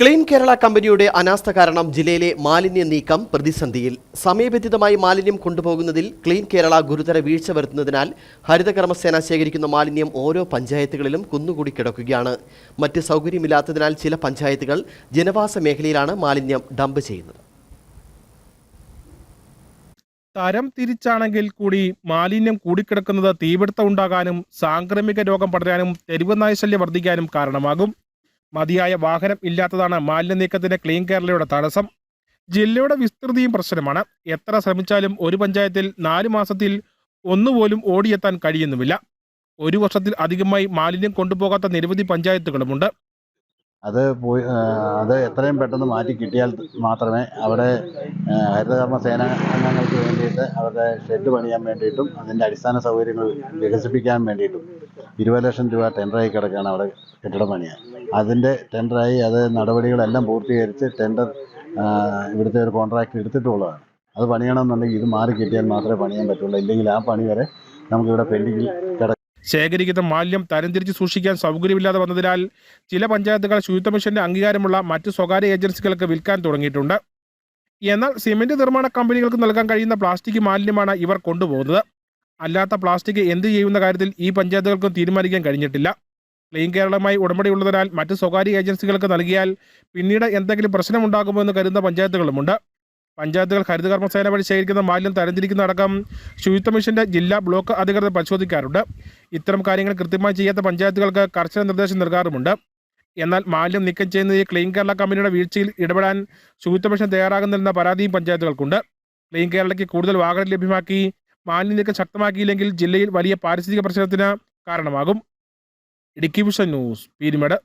Clean Kerala കമ്പനിയുടെ അനാസ്ഥ കാരണം ജില്ലയിലെ മാലിന്യ നീക്കം പ്രതിസന്ധിയിൽ. സമയബന്ധിതമായി മാലിന്യം കൊണ്ടുപോകുന്നതിൽ ക്ലീൻ കേരള ഗുരുതര വീഴ്ച വരുത്തുന്നതിനാൽ ഹരിതകർമ്മസേന ശേഖരിക്കുന്ന മാലിന്യം ഓരോ പഞ്ചായത്തുകളിലും കുന്നുകൂടി കിടക്കുകയാണ്. മറ്റ് സൗകര്യമില്ലാത്തതിനാൽ ചില പഞ്ചായത്തുകൾ ജനവാസ മേഖലയിലാണ് മാലിന്യം ഡംപ് ചെയ്യുന്നത്. തരം തിരിച്ചാണെങ്കിൽ കൂടി മാലിന്യം കൂടിക്കിടക്കുന്നത് തീപിടുത്തം ഉണ്ടാകാനും സാംക്രമിക രോഗം പടരാനും തെരുവ് നായശല്യം വർദ്ധിക്കാനും കാരണമാകും. മതിയായ വാഹനം ഇല്ലാത്തതാണ് മാലിന്യ നീക്കത്തിന്റെ ക്ലീൻ കേരളയുടെ തടസ്സം. ജില്ലയുടെ വിസ്തൃതിയും പ്രശ്നമാണ്. എത്ര ശ്രമിച്ചാലും ഒരു പഞ്ചായത്തിൽ നാല് മാസത്തിൽ ഒന്നുപോലും ഓടിയെത്താൻ കഴിയുന്നുമില്ല. ഒരു വർഷത്തിൽ അധികമായി മാലിന്യം കൊണ്ടുപോകാത്ത നിരവധി പഞ്ചായത്തുകളുമുണ്ട്. അത് പോയി അത് എത്രയും പെട്ടെന്ന് മാറ്റി കിട്ടിയാൽ മാത്രമേ അവിടെ ഹരിതകർമ്മ സേന അംഗങ്ങൾക്ക് വേണ്ടിയിട്ട് അവരുടെ ഷെഡ് പണിയാൻ വേണ്ടിയിട്ടും അതിന്റെ അടിസ്ഥാന സൗകര്യങ്ങൾ വികസിപ്പിക്കാൻ വേണ്ടിയിട്ടും ഇരുപത് ലക്ഷം രൂപ ടെൻഡറായി കിടക്കുകയാണ് അവിടെ കെട്ടിടം പണിയാൻ. അതിന്റെ ടെൻഡറായി അത് നടപടികളെല്ലാം പൂർത്തീകരിച്ച് ടെൻഡർ ഇവിടുത്തെ ഒരു കോൺട്രാക്ട് എടുത്തിട്ടുള്ളതാണ്. അത് പണിയണമെന്നുണ്ടെങ്കിൽ ഇത് മാറി കിട്ടിയാൽ മാത്രമേ പണിയാൻ പറ്റുള്ളൂ. ഇല്ലെങ്കിൽ ആ പണി വരെ നമുക്കിവിടെ പെൻഡിങ്ങിൽ കിടക്കും ശേഖരിക്കുന്ന മാലിന്യം തരംതിരിച്ച് സൂക്ഷിക്കാൻ സൗകര്യമില്ലാതെ വന്നതിനാൽ ചില പഞ്ചായത്തുകൾ ശുചിത്വ മിഷന്റെ അംഗീകാരമുള്ള മറ്റ് സ്വകാര്യ ഏജൻസികൾക്ക് വിൽക്കാൻ തുടങ്ങിയിട്ടുണ്ട്. എന്നാൽ സിമന്റ് നിർമ്മാണ കമ്പനികൾക്ക് നൽകാൻ കഴിയുന്ന പ്ലാസ്റ്റിക് മാലിന്യമാണ് ഇവർ കൊണ്ടുപോകുന്നത്. അല്ലാത്ത പ്ലാസ്റ്റിക് എന്ത് ചെയ്യുന്ന കാര്യത്തിൽ ഈ പഞ്ചായത്തുകൾക്കും തീരുമാനിക്കാൻ കഴിഞ്ഞിട്ടില്ല. ക്ലീൻ കേരളമായി ഉടമ്പടിയുള്ളതിനാൽ മറ്റ് സ്വകാര്യ ഏജൻസികൾക്ക് നൽകിയാൽ പിന്നീട് എന്തെങ്കിലും പ്രശ്നമുണ്ടാകുമോ എന്ന് കരുതുന്ന പഞ്ചായത്തുകളുമുണ്ട്. പഞ്ചായത്തുകൾ ഹരിതകർമ്മസേന വഴി ശേഖരിക്കുന്ന മാലിന്യം തരംതിരിക്കുന്ന അടക്കം ശുചിത്വ മിഷന്റെ ജില്ലാ ബ്ലോക്ക് അധികൃതർ പരിശോധിക്കാറുണ്ട്. ഇത്തരം കാര്യങ്ങൾ കൃത്യമായി ചെയ്യാത്ത പഞ്ചായത്തുകൾക്ക് കർശന നിർദ്ദേശം നൽകാറുമുണ്ട്. എന്നാൽ മാലിന്യം നീക്കം ചെയ്യുന്ന ഈ ക്ലീൻ കേരള കമ്പനിയുടെ വീഴ്ചയിൽ ഇടപെടാൻ ശുചിത്വ മിഷൻ തയ്യാറാകുന്നില്ലെന്ന പരാതിയും പഞ്ചായത്തുകൾക്കുണ്ട്. ക്ലീൻ കേരളയ്ക്ക് കൂടുതൽ വാഹനം ലഭ്യമാക്കി മാലിന്യ നീക്കം ശക്തമാക്കിയില്ലെങ്കിൽ ജില്ലയിൽ വലിയ പാരിസ്ഥിതിക പ്രശ്നത്തിന് കാരണമാകും. Idukki vision news Peermade.